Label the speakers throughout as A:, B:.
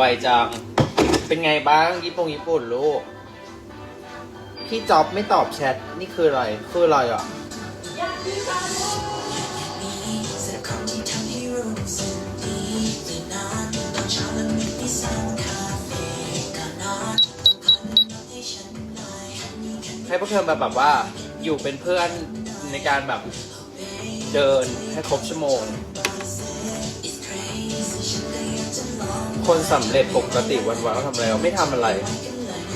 A: ไวจัง เป็นไงบ้างญี่ปุ่งญี่ปุ่นลูก พี่จ๊อบไม่ตอบแชท นี่คืออะไร คืออะไรอะ
B: สักคนที่ทำให้รู้สึกดีจะนอนตอนเช้าแล้วมีที่สั่งคาเฟ่ก่อนนอนต้องคอยนึกให้ฉันหน่อยมีกัน
A: ให้พวกเธอมาแบบว่า อยู่เป็นเพื่อนในการแบบเดินให้ครบชั่วโมง คนสำเร็จปกติวันๆเขาทำอะไรวะไม่ทำอะไร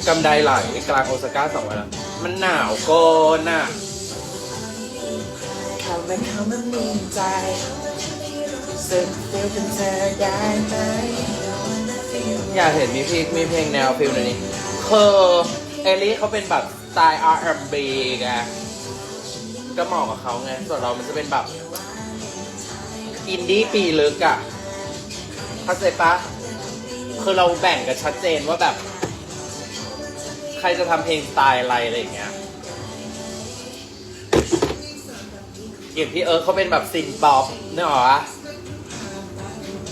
A: กำไดไหลกลางโอซาก้าสองวันล้วมันหนาวกินน่ะ
B: เขาไม่เข้ามามีใจสึกเฟลเป็นเธอได้ไหม
A: อยากเห็นมีเพลงมีเพลงแนวฟิลในนี้คือเอลลี่เขาเป็นแบบสไตล์ R&B ไงก็เหมาะกับเขาไงส่วนเรามันจะเป็นแบบ อินดี้ปีลึกอะเข้าใจปะ คือเราแบ่งกันชัดเจนว่าแบบ ใครจะทำเพลงสไตล์อะไรอะไรอย่างเงี้ยอย่างพี่เอิร์ธเขาเป็นแบบซินป๊อปเนึกออกปะ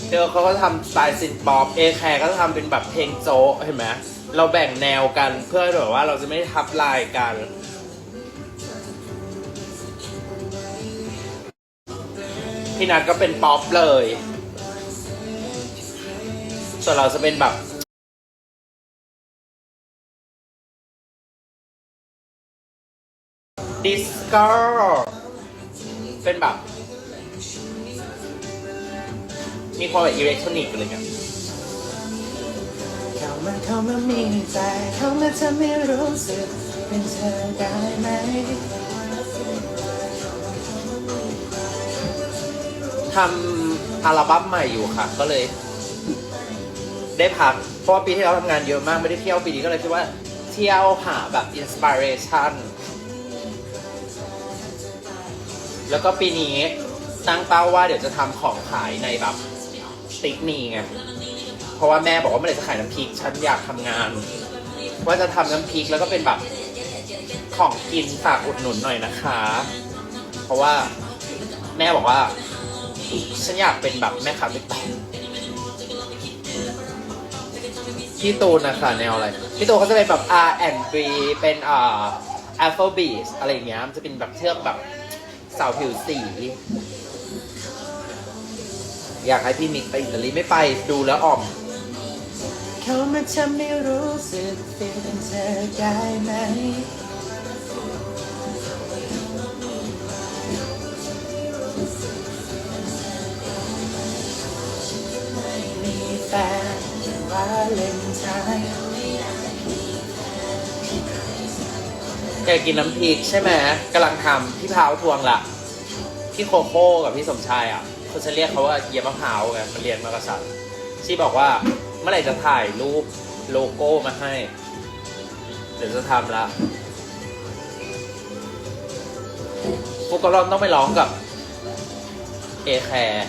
A: เดี๋ยวเขาก็ทำสไตล์ซินป๊อปเอแคร์ก็ทำเป็นแบบเพลงโจ๊เห็นไหมเราแบ่งแนวกันเพื่อแบบว่าเราจะไม่ทับลายกันพี่นัทก็เป็นป๊อปเลย ส่วนเราจะเป็นแบบดิสโก้เป็นแบบ มีความแบบอิเล็กทรอนิกส์อะไรเงี้ย
B: เขามาเข้ามามีใจเขามาทำให้รู้สึกเป็นเธอได้ไหม
A: ทำอัลบั้มใหม่อยู่ค่ะ ก็เลย ได้พัก เพราะว่าปีที่เราทำงานเยอะมากไม่ได้เที่ยวปีนี้ก็เลยคิดว่าเที่ยวหาแบบอินสปิเรชันแล้วก็ปีนี้ตั้งเป้าว่าเดี๋ยวจะทำของขายในแบบติ๊กนีไง เพราะว่าแม่บอกว่าเมื่อไหร่จะขายน้ำพริก ฉันอยากทำงาน ว่าจะทำน้ำพริกแล้วก็เป็นแบบของกินฝากอุดหนุนหน่อยนะคะ เพราะว่าแม่บอกว่า ฉันอยากเป็นแบบแม่ค้าติ๊กต็อก พี่ตูนนะคะแนวอะไร พี่ตูนเขาจะเป็นแบบ R&B เป็นอ่า Afrobeat อะไรอย่างเงี้ย มันจะเป็นแบบเชือกแบบสาวผิวสี อยากให้พี่มิกไปอิตาลีไม่ไปดูแล้วอ่อม
B: เขามาทำให้รู้สึกเป็นเธอได้ไหมมีแฟน วาเลนไทน์
A: แกกินน้ำพริกใช่ไหมกำลังทำพี่พาวทวงละพี่โคโค่กับพี่สมชายอะเขาจะเรียกเขาว่าเยียมะพร้าวไงมันเรียนมากษัตริย์ชีบอกว่าเมื่อไหร่จะถ่ายรูปโลโก้มาให้ เดี๋ยวจะทำละฟุกกรอนต้องไปร้องกับเอแคร์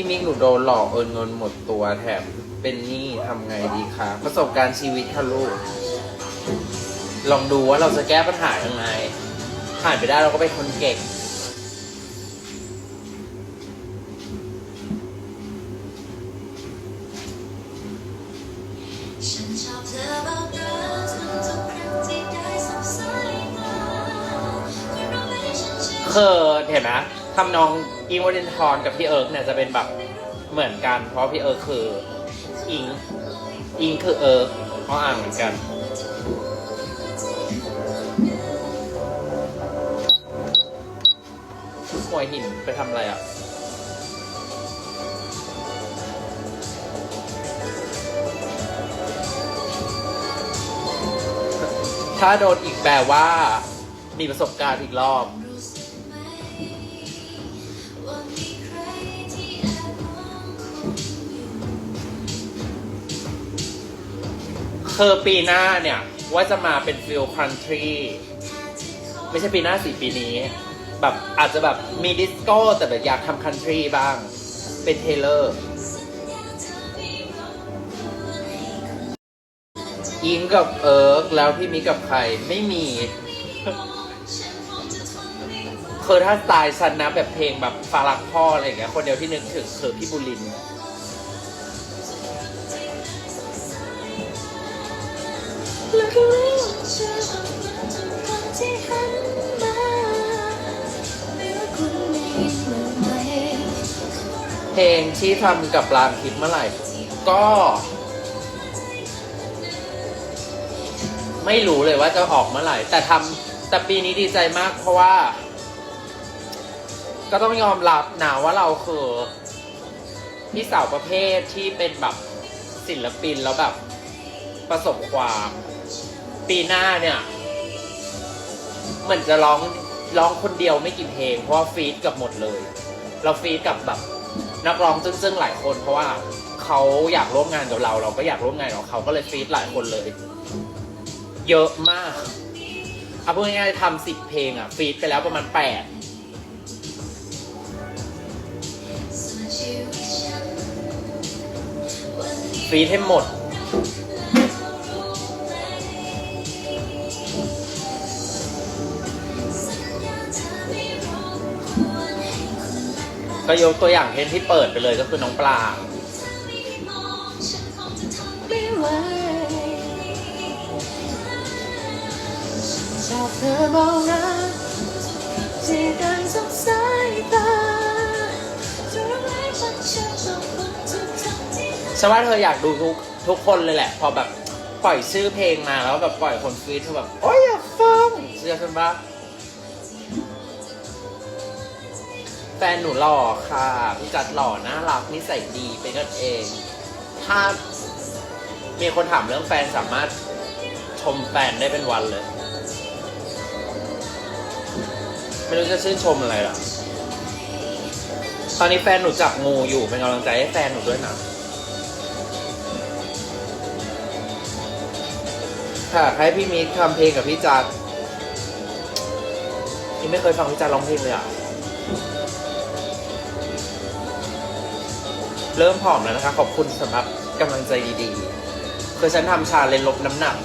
A: พี่มิกหนูโดนหลอกเอินเงินหมดตัวแถมเป็นหนี้ทำไงดีคะประสบการณ์ชีวิตค่ะลูก ลองดูว่าเราจะแก้ปัญหายังไง ผ่านไปได้เราก็เป็นคนเก่ง
C: ฉันชอบเธอบอกรักมันทุกครั้งที่ได้สบสายตาคุณรู้ไหมฉันเชื่อ
A: คือเห็นไหม ทำนองอิงวอร์เนทอนกับพี่เอิร์กเนี่ยจะเป็นแบบเหมือนกัน เพราะพี่เอิร์กคืออิงอิงคือเอิร์กเขาอ่านเหมือนกันหัวหินไปทำอะไรอะถ้าโดนอีกแปลว่า มีประสบการณ์อีกรอบ
C: คือ
A: ปีหน้าเนี่ย ว่าจะมาเป็นฟิลคันทรีไม่ใช่ปีหน้าสี่ปีนี้ แบบอาจจะแบบมีดิสโก้แต่แบบอยากทำคันทรีบ้าง เป็นเทเลอร์อิงกับเอิร์กแล้วพี่มิกกับใครไม่มีคือถ้าสไตล์ฉันนะแบบเพลงแบบฟารักพ่ออะไรอย่างเงี้ยคนเดียวที่นึกถึงคือพี่บุรินทร์
B: แล้วก็รู้ว่าเธอออกมาทุกครั้งที่หันมาไม่ว่าคุณได้ยินบ้างไหม
A: เพลงที่ทำกับรามคิดเมื่อไหร่ ก็ ไม่รู้เลยว่าจะออกเมื่อไหร่ แต่ทำแต่ปีนี้ดีใจมากเพราะว่า ก็ต้องยอมรับนะว่าเราคือพี่สาวประเภทที่เป็นแบบศิลปินแล้วแบบประสบความ ปีหน้าเนี่ย เหมือนจะร้องร้องคนเดียวไม่กี่เพลง เพราะว่าฟีดกับหมดเลย เราฟีดกับแบบนักร้องซึ่งๆหลายคน เพราะว่าเขาอยากร่วมงานกับเรา เราก็อยากร่วมงานกับเขาก็เลยฟีดหลายคนเลย เยอะมากเอาพูดง่ายๆทำสิบเพลงอะฟีดไปแล้วประมาณแปด
B: ส่วนชีวิตฉันวันนี้
A: ฟีดให้หมด
B: กเรา
A: ก็ยกตัวอย่างเพลงที่เปิดไปเลยก็คือน้องปลาง
B: เธอไม่มองฉันคงจะทนไม่ไหวชอบเธอบอกรักที่ดังสงสายตาจะรักไว้ฉันเชื่อทุกคนทุกครั้งที่
A: ฉันว่าเธออยากดูทุกทุกคนเลยแหละ พอแบบปล่อยชื่อเพลงมาแล้วแบบปล่อยคนฟีดเธอแบบ โอ๊ยอยากฟังเชื่อฉันปะ แฟนหนูหล่อค่ะ พี่จัดหล่อน่ารักนิสัยดีเป็นกันเอง ถ้ามีคนถามเรื่องแฟนสามารถชมแฟนได้เป็นวันเลย ไม่รู้จะชื่นชมอะไรหรอตอนนี้แฟนหนูจับงูอยู่เป็นกำลังใจให้แฟนหนูด้วยนะค่ะให้พี่มิกทำเพลงกับพี่จัดยังไม่เคยฟังพี่จัดร้องเพลงเลยอะ เริ่มผอมแล้วนะคะ ขอบคุณสำหรับกำลังใจดีๆ คือฉันทำชาเลนลดน้ำหนัก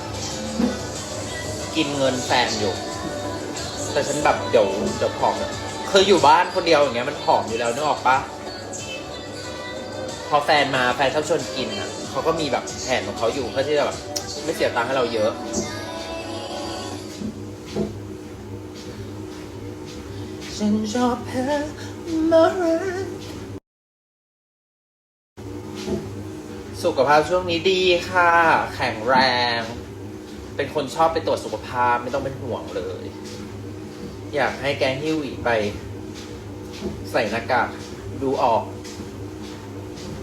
A: กินเงินแฟนอยู่ แต่ฉันแบบเดี๋ยวเดี๋ยวผอมคืออยู่บ้านคนเดียวอย่างเงี้ยมันผอมอยู่แล้วนึกออกปะพอแฟนมาแฟนชอบชวนกินอะเขาก็มีแบบแผนของเขาอยู่เพื่อที่จะแบบไม่เสียตังค์ให้เราเยอะ ฉันชอบเธอมา สุขภาพช่วงนี้ดีค่ะ แข็งแรง เป็นคนชอบไปตรวจสุขภาพไม่ต้องเป็นห่วงเลย อยากให้แกงฮิวีไป ใส่หน้ากากดูออก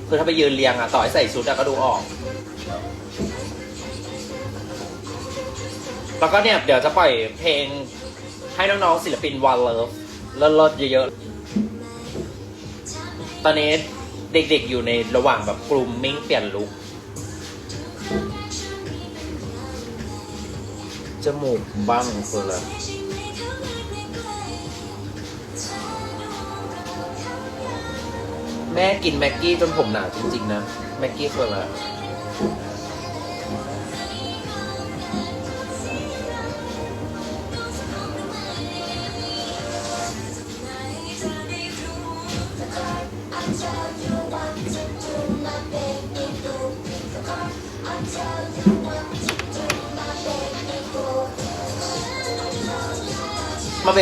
A: คือถ้าไปยืนเรียงอะต่อให้ใส่ชุดอะก็ดูออก แล้วก็เนี่ย เดี๋ยวจะปล่อยเพลงให้น้องๆศิลปินวันเลิฟเลิศๆเยอะๆ ตอนนี้ เด็กๆอยู่ในระหว่างแบบกลุ่มมิ่งเปลี่ยนลุคจมูกบ้างคืออะไรแม่กินแม็กกี้จนผมหนาจริงๆนะ แม็กกี้คืออะไร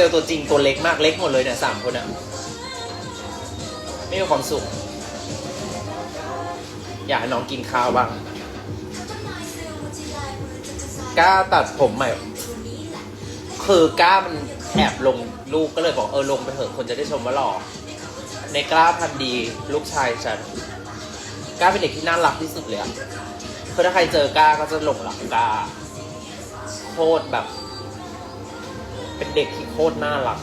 A: ลตัวจริงตัวเล็กมากเล็กหมดเลยเนี่ยสามคนอะไม่มีความสุข อยากให้น้องกินข้าวบ้างกล้าตัดผมใหม่ คือกล้ามันแอบลงลูกก็เลยบอกเออลงไปเถอะคนจะได้ชมว่าหล่อในกล้าพันดีลูกชายฉันกล้าเป็นเด็กที่น่ารักที่สุดเลยอะคือถ้าใครเจอกล้าก็จะหลงหลักกล้าโคตรแบบ เป็นเด็กที่ คตรน่ารัก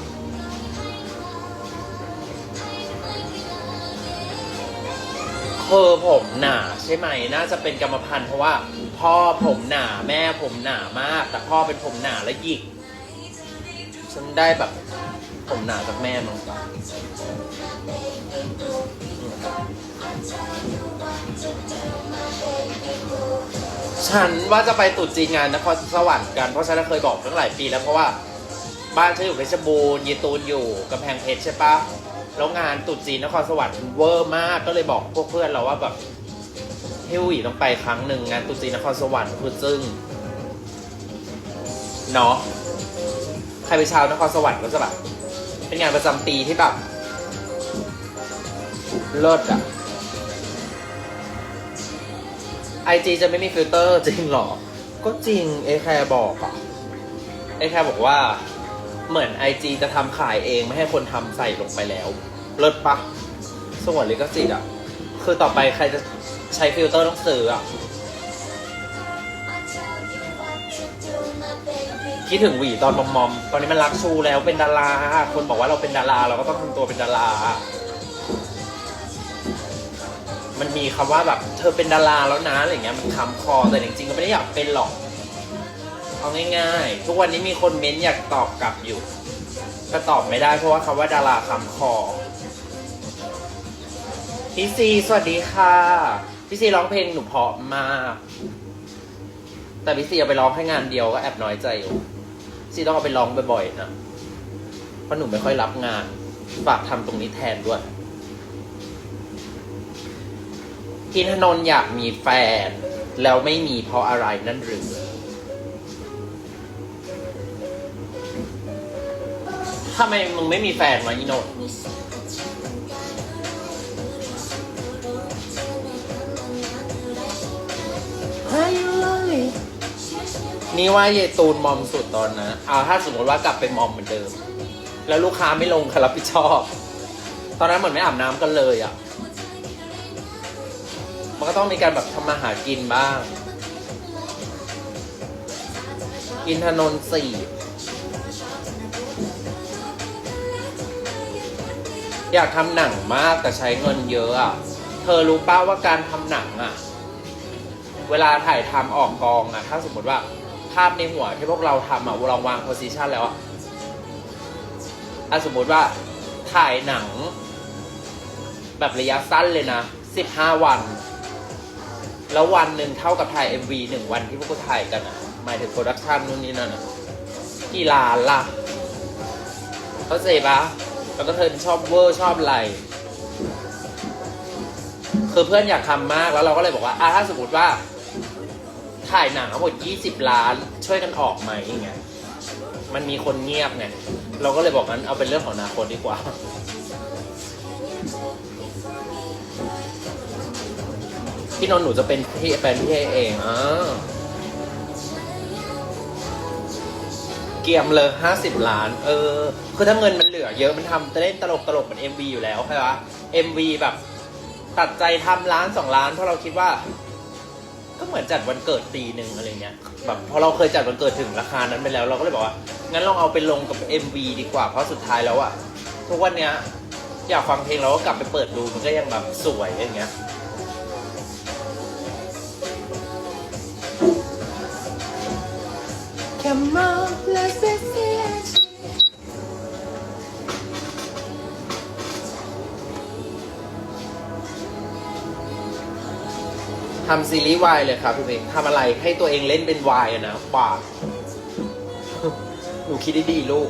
A: คือผมหนาใช่ไหมน่าจะเป็นกรรมพันธุ์เพราะว่า พ่อผมหนาแม่ผมหนามาก แต่พ่อเป็นผมหนาและหยิกฉันได้แบบผมหนาจากแม่มั้งฉันว่าจะไปตรุษจีนงานนครสวรรค์กันเพราะฉันเคยบอกตั้งหลายปีแล้วเพราะว่า บ้านฉันอยู่เพชรบูรณ์ยีตูนอยู่กำแพงเพชรใช่ปะแล้วงานตรุษจีนนครสวรรค์เวอร์มากก็เลยบอกพวกเพื่อนเราว่าแบบเฮยหวีต้องไปครั้งหนึ่งงานตรุษจีนนครสวรรค์คือซึ่งเนาะใครไปนชาวนครสวรรค์ก็จะแบบเป็นงานประจำปีที่แบบเลิศอะไอจีจะไม่มีฟิลเตอร์จริงเหรอ ก็จริงเอแคร์บอกอะเอแคร์บอกว่า เหมือนไอจีจะทำขายเองไม่ให้คนทำใส่ลงไปแล้ว เลิศปะสงวนลิขสิทธิ์อะ คือต่อไปใครจะใช้ฟิลเตอร์ต้องซื้ออะคิดถึงหวีตอนมอมมอมตอนนี้มันรักชูแล้วเป็นดารา คนบอกว่าเราเป็นดารา เราก็ต้องทำตัวเป็นดารา มันมีคำว่าแบบเธอเป็นดาราแล้วนะอะไรเงี้ยมันคำคอแต่จริงๆก็ไม่ได้อยากเป็นหรอก เอาง่ายๆ ทุกวันนี้มีคนเม้นต์อยากตอบกลับอยู่แต่ตอบไม่ได้เพราะว่าคำว่าดาราคำคอ พี่ซีสวัสดีค่ะ พี่ซีร้องเพลงหนูเพราะมาก แต่พี่ซีเอาไปร้องแค่งานเดียวก็แอบน้อยใจอยู่ซีต้องเอาไปร้องบ่อยๆนะเพราะหนูไม่ค่อยรับงาน ฝากทำตรงนี้แทนด้วยอินทนนท์อยากมีแฟน แล้วไม่มีเพราะอะไรนั่นหรือ ทำไมมึงไม่มีแฟนวะอีโนนท์นี่ว่าเยตูนมอมสุดตอนนะเอาถ้าสมมติว่ากลับไปมอมเหมือนเดิม แล้วลูกค้าไม่ลงใครรับผิดชอบ ตอนนั้นเหมือนไม่อาบน้ำกันเลยอะ มันก็ต้องมีการแบบทำมาหากินบ้าง อินทนนท์สี่ อยากทำหนังมากแต่ใช้เงินเยอะอะ เธอรู้ป้าว่าการทำหนังอะ เวลาถ่ายทำออกกองอะ ถ้าสมมติว่าภาพในหัวที่พวกเราทำอะเราวางโพสิชันแล้วอะอะสมมติว่าถ่ายหนัง แบบระยะสั้นเลยนะสิบห้าวัน แล้ววันหนึ่งเท่ากับถ่าย MV หนึ่งวันที่พวกกูถ่ายกันอะหมายถึงโปรดักชันนู่นนี่นั่นอะกี่ล้านล่ะ เข้าใจปะ แล้วก็เธอชอบเวอร์ชอบอะไรคือเพื่อนอยากทำมากแล้วเราก็เลยบอกว่าอะถ้าสมมติว่าถ่ายหนังทั้งหมด 20 ล้าน ช่วยกันออกไหมอย่างเงี้ย มันมีคนเงียบไง เราก็เลยบอกงั้นเอาเป็นเรื่องของอนาคตดีกว่า พี่นนท์หนูจะเป็นพี่แฟนพี่เอเองอ่า เกียมเลยห้าสิบล้าน เออ คือถ้าเงินมันเหลือเยอะมันทำจะเล่นตลกตลกเหมือน MV อยู่แล้วใช่ปะ MV แบบ ตัดใจทำล้านสองล้าน เพราะเราคิดว่า ก็เหมือนจัดวันเกิดปีหนึ่งอะไรเงี้ยแบบพอเราเคยจัดวันเกิดถึงราคานั้นไปแล้วเราก็เลยบอกว่า งั้นลองเอาไปลงกับ MV ดีกว่า เพราะสุดท้ายแล้วอะทุกวันเนี้ยอยากฟังเพลงเราก็กลับไปเปิดดูมันก็ยังแบบสวยอย่างเงี้ย
B: Come on, let's just see
A: ทำซีรีส์วายเลยครับพี่เองทำอะไรให้ตัวเองเล่นเป็นวายอะนะบาปหนูคิดได้ดีลูก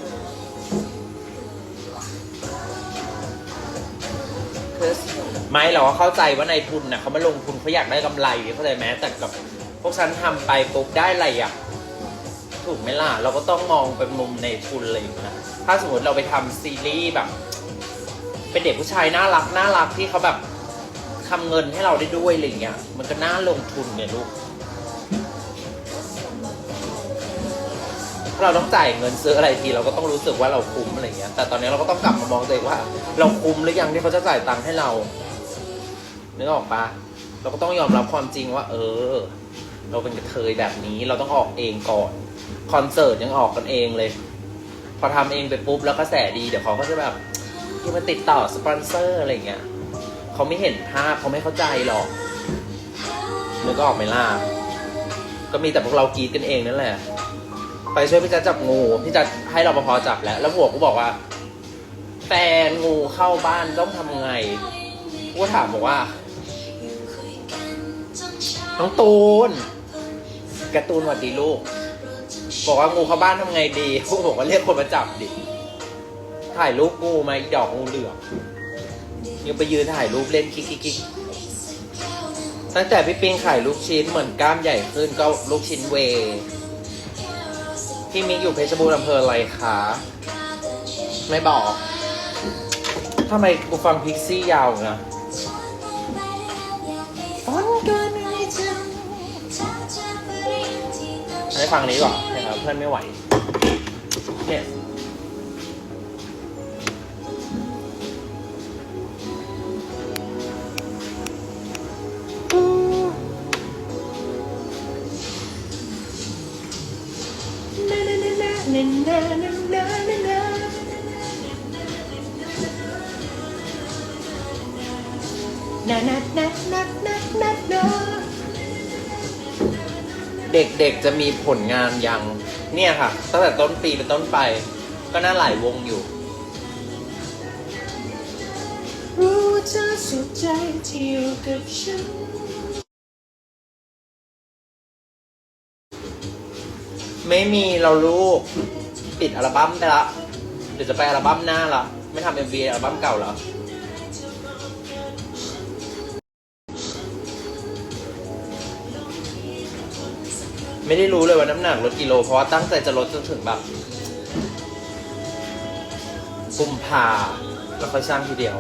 A: ไม่เราก็เข้าใจว่านายทุนนะเขามาลงทุนเขาอยากได้กำไรเข้าใจไหมแต่กับพวกฉันทำไปปุ๊บได้อะไรอะ ถูกไหมล่ะ เราก็ต้องมองเป็นมุมในทุนอะไรอย่างเงี้ยถ้าสมมติเราไปทำซีรีส์แบบ เป็นเด็กผู้ชายน่ารักน่ารักที่เขาแบบทำเงินให้เราได้ด้วยอะไรอย่างเงี้ย มันก็น่าลงทุนเนี่ยลูกเราต้องจ่ายเงินซื้ออะไรทีเราก็ต้องรู้สึกว่าเราคุ้มอะไรเงี้ย แต่ตอนนี้เราก็ต้องกลับมามองตัวเองว่า เราคุ้มหรือยังที่เขาจะจ่ายตังค์ให้เรานึกออกปะเราก็ต้องยอมรับความจริงว่า เออ เราเป็นกระเทยแบบนี้ เราต้องออกเองก่อน คอนเสิร์ตยังออกกันเองเลย พอทำเองไปปุ๊บแล้วกระแสดีเดี๋ยวเขาก็จะแบบที่มาติดต่อสปอนเซอร์อะไรเงี้ยเขาไม่เห็นภาพเขาไม่เข้าใจหรอกนึกออกไหมล่ะก็มีแต่พวกเรากรีดกันเองนั่นแหละ ไปช่วยพี่จัดจับงูพี่จัดให้รปภจับแล้ว แล้วผัวกูบอกว่าแฟนงูเข้าบ้านต้องทำไงกูถามบอกว่าน้องตูนการ์ตูนหวัดดีลูก บอกว่างูเข้าบ้านทำไงดีพวกผมก็เรียกคนมาจับดิ ถ่ายรูปงูมาอีดอกงูเหลือมยังไปยืนถ่ายรูปเล่นคิกคิกคิกตั้งแต่พี่ปิงขายลูกชิ้นเหมือนกล้ามใหญ่ขึ้นก็ลูกชิ้นเวย์พี่มิกอยู่เพชรบูรณ์อำเภออะไรคะ ไม่บอกทำไมกูฟังพิกซี่ยาวนะ
B: ฝันเกินไม่จ
A: ให้ฟังนี้ก่อนนะครับเพื่อนไม่ไหว
B: yes
A: เด็กๆจะมีผลงานยัง เนี่ยค่ะ ตั้งแต่ต้นปีเป็นต้นไป ก็น่าหลายวงอยู่
B: รู้เธอสุขใจที่อยู่กับฉัน
A: ไม่มีเราลูกปิดอัลบั้มไปละ เดี๋ยวจะไปอัลบั้มหน้าละ ไม่ทำเอ็มวีอัลบั้มเก่าแล้ว ไม่ได้รู้เลยว่าน้ำหนักลดกิโล เพราะว่าตั้งใจจะลดจนถึงแบบกุมภาแล้วค่อยสร้างทีเดียว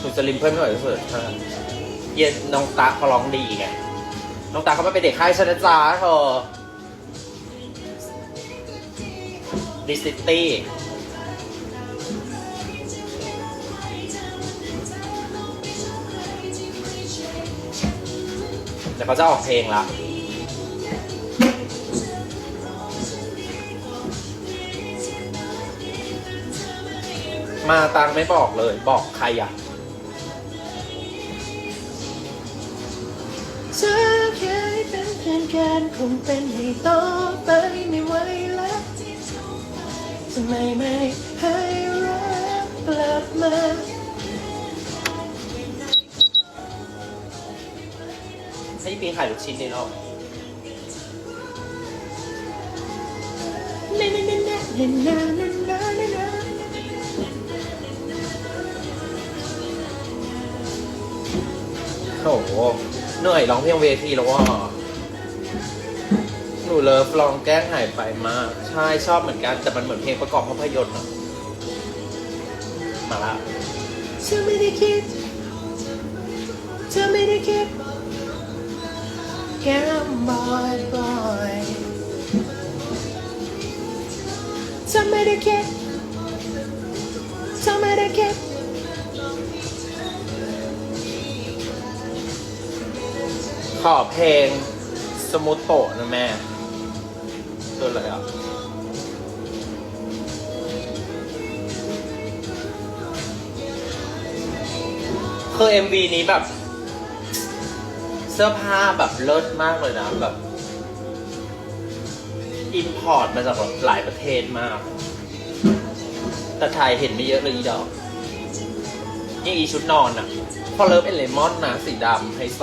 A: คุณจะริมเพิ่มไม่ไหวก็เสิร์ฟเย็นน้องตาเขาร้องดีไง น้องตาเขาไม่เป็นเด็กค่ายชนะจ๊ะเธอดิซิตี้ เขาจะออกเพลงละมาตังไม่บอกเลยบอกใครอะ
B: เธอแค่เป็นเพื่อนกันคงเป็นให้ต่อไปไม่ไหวแล้วทำไมไม่ให้รักกลับมา
A: ปิงขายลูกชิ้นนี่เนาะโอ้โหเหนื่อยร้องเพลงเวทีแล้วว่าหนูเลิฟลองแกล้งหายไปมาก ใช่ชอบเหมือนกัน แต่มันเหมือนเพลงประกอบภาพยนตร์อะมาละ
B: เธอไม่ได้คิดเธอไม่ได้คิด แค่บ่อยบ่อยเธอไมได้คิดเธอไมได้คิด
A: ขอเพลงสมุตโตะนะแม่ตัวอะไรอะคือ MV นี้แบบ สื้อผ้าแบบเลิศมากเลยนะแบบอินพอร์ตมาจากแบบหลายประเทศมาก แต่ไทยเห็นไม่เยอะเลยอีดอกนี่อีชุดนอนอะพอเลิฟเอเลมอนนะสีดำไฮโซ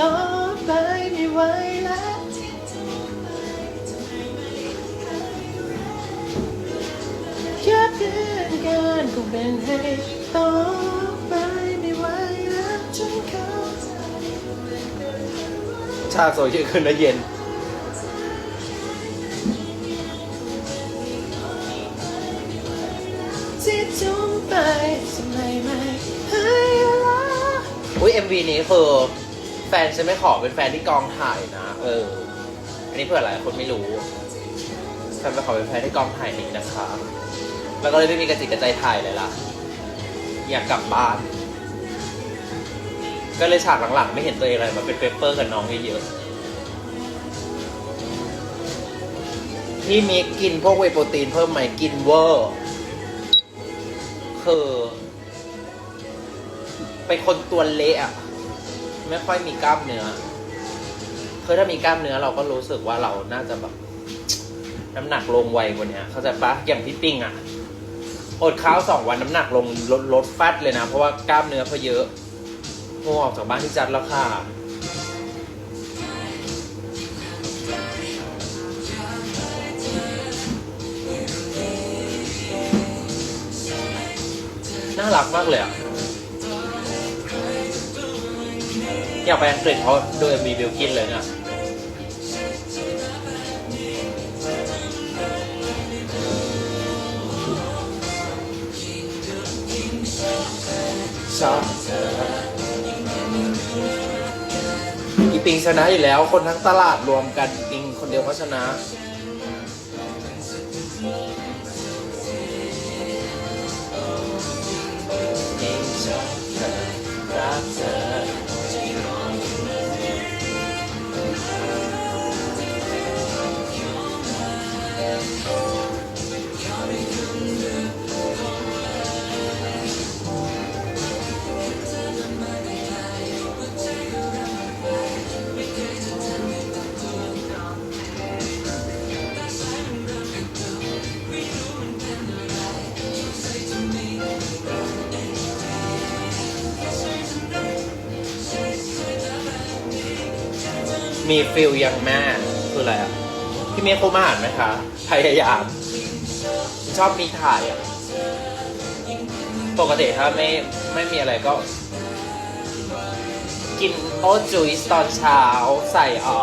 B: ต่อไปไม่ไหวแล้วแค่เพื่อนกันคงเป็นให้ต่อไปไม่ไหวแล้วจนเขา
A: ชาโซเชียลคืนและเย็น
B: ที่จุ่มไปทำไมไม่ให้รัก
A: อุ้ย MV นี้คือ แฟนฉันไม่ขอเป็นแฟนที่กองถ่ายนะ เออ อันนี้เพื่อหลายคนไม่รู้แฟนไปขอเป็นแฟนที่กองถ่ายนี้นะคะ แล้วก็เลยไม่มีกระจิตกระใจถ่ายเลยล่ะ อยากกลับบ้าน ก็เลยฉากหลังๆ ไม่เห็นตัวเองอะไรมาเป็นเปเปอร์กับน้องเยอะๆพี่มิกกินพวกเวโปรตีนเพิ่มไหมกินเวอร์คือเป็นคนตัวเละอะ ไม่ค่อยมีกล้ามเนื้อคือถ้ามีกล้ามเนื้อเราก็รู้สึกว่าเราน่าจะแบบน้ำหนักลงไวกว่านี้เข้าใจปะอย่างพี่ปิ้งอะอดข้าวสองวันน้ำหนักลงลดลดแฟตเลยนะ เพราะว่ากล้ามเนื้อเขาเยอะโหงูออกจากบ้านที่จัดแล้วค่ะน่ารักมากเลยอะ อยากไปอังกฤษเพราะดูเอ็มบีบิลกินเลยเนี่ยชอบอีปิงชนะอยู่แล้ว คนทั้งตลาดรวมกันอีปิงคนเดียวก็ชนะ มีฟิลอย่างแม่คืออะไรอะพี่เมย์โคมาอ่านไหมคะพยายามชอบมีถ่ายอะปกติถ้าไม่ไม่มีอะไรก็ กินโอตจุยตอนเช้าใส่ออ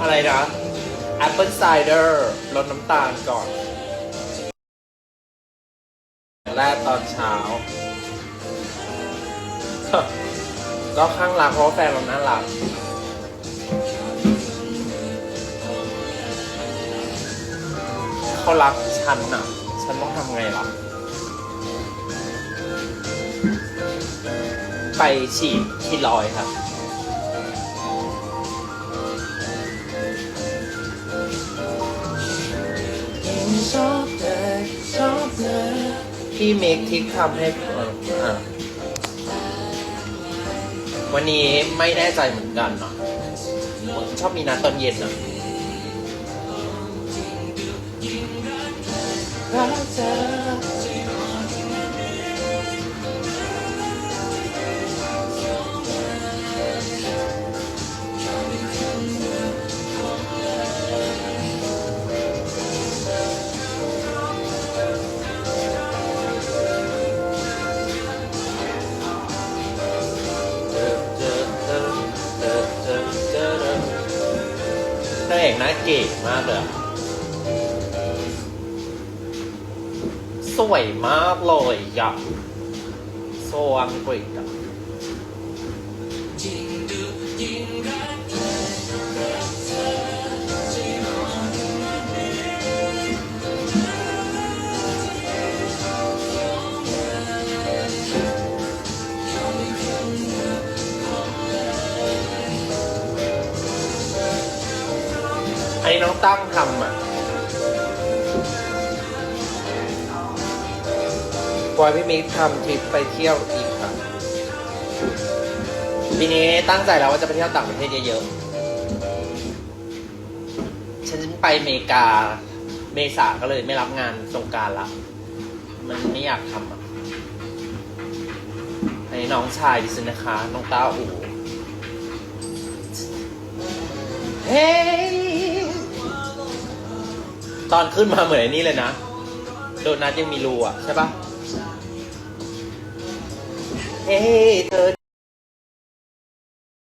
A: อะไรนะแอปเปิลไซเดอร์ลดน้ำตาลก่อน ก็ข้างรักเพราะว่าแฟนเราน่ารักเขารักฉันน่ะ ฉันต้องทำไงล่ะ ไปฉีดที่รอยครับ
B: ชอบเลยชอบเลย
A: พี่เมคทิกทำให้เอ่ออะ วันนี้ไม่แน่ใจเหมือนกันเนาะชอบมีนัดตอนเย็นอะ
B: รักเธอ
A: มากเลยสวยมากเลยอะโซอังกฤษ นนี้น้องตั้งทำอะปอยพี่มิกทำทริปไปเที่ยวอีกครับปีนี้ตั้งใจแล้วว่าจะไปเที่ยวต่างประเทศเยอะๆ ฉันไปอเมริกา เมษาก็เลยไม่รับงานสงการละ มันไม่อยากทำอะอันนี้น้องชายดิฉันนะคะ น้องต้าอู๋เฮ้ ตอนขึ้นมาเหมือนไอ้นี่เลยนะ โดนัทยังมีรูอะใช่ปะเอ้ยเธอ